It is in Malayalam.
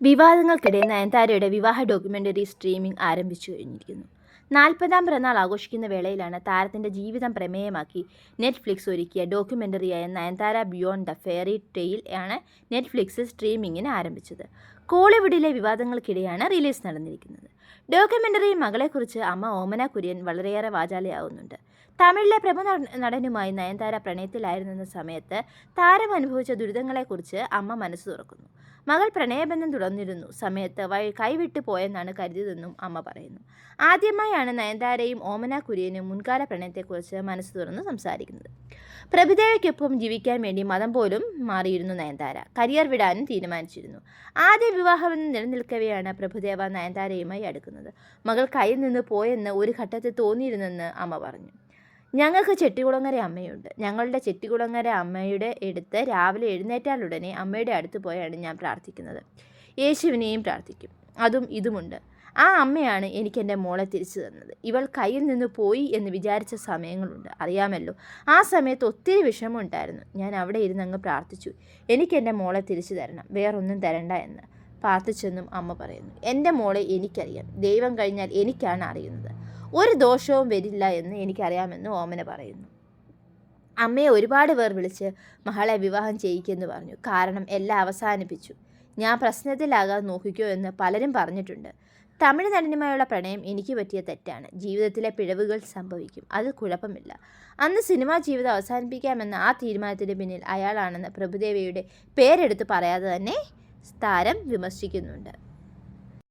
വിവാദങ്ങൾക്കിടെ നയൻതാരയുടെ വിവാഹ ഡോക്യുമെന്ററി സ്ട്രീമിംഗ് ആരംഭിച്ചു കഴിഞ്ഞിരിക്കുന്നു. നാൽപ്പതാം പിറന്നാൾ ആഘോഷിക്കുന്ന വേളയിലാണ് താരത്തിന്റെ ജീവിതം പ്രമേയമാക്കി നെറ്റ്ഫ്ലിക്സ് ഒരുക്കിയ ഡോക്യുമെന്ററിയായ Nayanthara beyond the fairy tale ആണ് നെറ്റ്ഫ്ലിക്സ് സ്ട്രീമിങ്ങിന് ആരംഭിച്ചത്. കോളിവുഡിലെ വിവാദങ്ങൾക്കിടെയാണ് റിലീസ് നടന്നിരിക്കുന്നത്. ഡോക്യുമെന്ററി മകളെക്കുറിച്ച് അമ്മ ഓമന കുര്യൻ വളരെയേറെ വാചാലയാവുന്നുണ്ട്. തമിഴിലെ നട- നടനുമായി നയൻതാര പ്രണയത്തിലായിരുന്ന സമയത്ത് താരം അനുഭവിച്ച ദുരിതങ്ങളെക്കുറിച്ച് അമ്മ മനസ്സ് തുറക്കുന്നു. മകൾ പ്രണയബന്ധം തുടർന്നിരുന്നു. സമയത്ത് വഴി കൈവിട്ടു പോയെന്നാണ് കരുതിയതെന്നും അമ്മ പറയുന്നു. ആദ്യമായാണ് നയൻതാരയും ഓമന കുര്യനും മുൻകാല പ്രണയത്തെക്കുറിച്ച് മനസ്സ് തുറന്ന് സംസാരിക്കുന്നത്. പ്രഭുദേവയ്ക്കൊപ്പം ജീവിക്കാൻ വേണ്ടി മതം പോലും മാറിയിരുന്നു നയൻതാര. കരിയർ വിടാനും തീരുമാനിച്ചിരുന്നു. ആദ്യ വിവാഹമെന്ന് നിലനിൽക്കവെയാണ് പ്രഭുദേവ നയൻതാരയുമായി അടുക്കുന്നത്. മകൾ കയ്യിൽ നിന്ന് പോയെന്ന് ഒരു ഘട്ടത്തിൽ തോന്നിയിരുന്നെന്ന് അമ്മ പറഞ്ഞു. ഞങ്ങൾക്ക് ചെട്ടികുളങ്ങര അമ്മയുണ്ട്. ഞങ്ങളുടെ ചെട്ടികുളങ്ങര അമ്മയുടെ അടുത്ത് രാവിലെ എഴുന്നേറ്റാലുടനെ അമ്മയുടെ അടുത്ത് പോയാണ് ഞാൻ പ്രാർത്ഥിക്കുന്നത്. യേശുവിനെയും പ്രാർത്ഥിക്കും. അതും ഇതുമുണ്ട്. ആ അമ്മയാണ് എനിക്ക് എന്റെ മോളെ തിരിച്ചു തന്നത്. ഇവൾ കയ്യിൽ നിന്ന് പോയി എന്ന് വിചാരിച്ച സമയങ്ങളുണ്ട്. അറിയാമല്ലോ ആ സമയത്ത് ഒത്തിരി വിഷമമുണ്ടായിരുന്നു. ഞാൻ അവിടെ ഇരുന്ന് അങ്ങ് പ്രാർത്ഥിച്ചു. എനിക്ക് എന്റെ മോളെ തിരിച്ചു തരണം. വേറൊന്നും തരണ്ട എന്ന്. പ്രാർത്ഥിച്ചെന്നും അമ്മ പറയുന്നു. എന്റെ മോളെ എനിക്കറിയാം. ദൈവം കഴിഞ്ഞാൽ എനിക്കാണ് അറിയുന്നത്. ഒരു ദോഷവും വരില്ല എന്ന് എനിക്കറിയാമെന്ന് ഓമന പറയുന്നു. അമ്മയെ ഒരുപാട് പേർ വിളിച്ച് മകളെ വിവാഹം ചെയ്യിക്കുമെന്ന് പറഞ്ഞു. കാരണം എല്ലാം അവസാനിപ്പിച്ചു. ഞാൻ പ്രശ്നത്തിലാകാതെ നോക്കിക്കോ എന്ന് പലരും പറഞ്ഞിട്ടുണ്ട്. തമിഴ് നടനുമായുള്ള പ്രണയം എനിക്ക് പറ്റിയ തെറ്റാണ്. ജീവിതത്തിലെ പിഴവുകൾ സംഭവിക്കും. അത് കുഴപ്പമില്ല. അന്ന് സിനിമാ ജീവിതം അവസാനിപ്പിക്കാമെന്ന ആ തീരുമാനത്തിന് പിന്നിൽ അയാളാണെന്ന് പ്രഭുദേവയുടെ പേരെടുത്ത് പറയാതെ തന്നെ താരം വിമർശിക്കുന്നുണ്ട്.